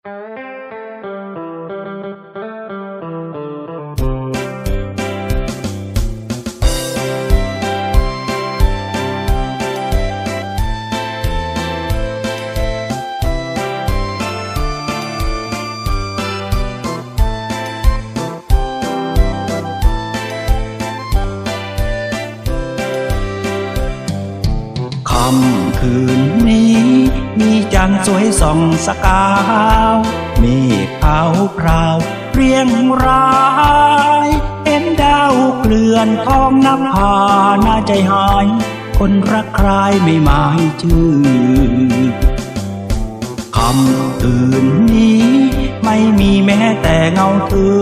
ค่ำคืนนี้ มีจันทร์สวยส่องสกาว รียงรายเห็นดาวเกลื่อนท้องน้ำพาน่าใจหาย คนรักใครไม่หมายชื่อคำคืนนี้ ไม่มีแม้แต่เงาเธอ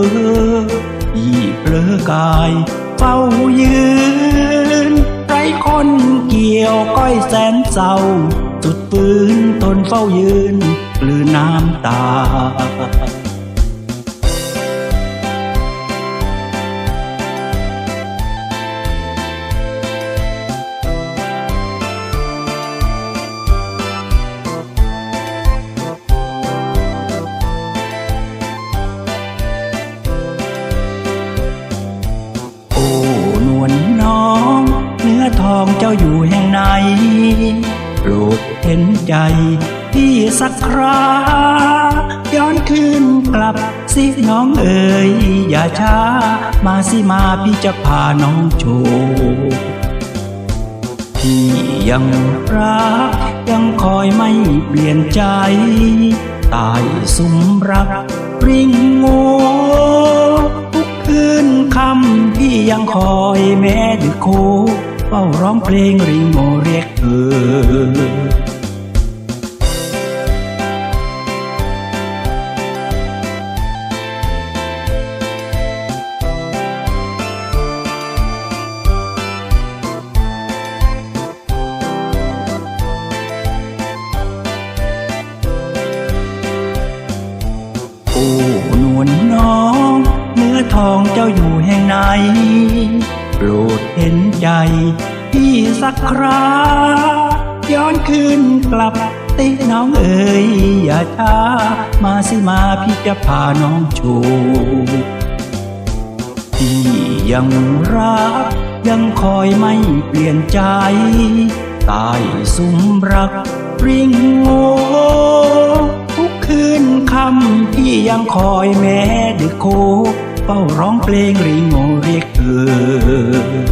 ที่เปลือกายเฝ้ายืนไรคนเกี่ยวก้อยแสนเศร้าสุดปืนทนเฝ้ายืนกลืนน้ำตา อทองเจ้าอยู่แห่งไหนโปรดเห็นใจ พี่สักคราย้อนคืนกลับสิน้องเอ๋ยอย่าช้า มาสิมาพี่จะพาน้องโชว์พี่ยังรัก ยังคอยไม่เปลี่ยนใจตายสุมรักริงโงทุกคืนคำพี่ยังคอยแม้ดึกโค เฝ้าร้องเพลงริงโมเรียกเธอโอ้นวลน้อง เนื้อทองเจ้าอยู่แห่งไหน ปรดเห็นใจพี่สักคราย้อนคืนกลับติน้องเอ๋ยอย่าช้า มาสิมาพี่จะพาน้องโชว์พี่ยังรัก ยังคอยไม่เปลี่ยนใจตายสุมรักริงโงทุกคืนคำพี่ยังคอยแม้ดึกโค เฝ้าร้องเพลงริงโงเรียกเธอ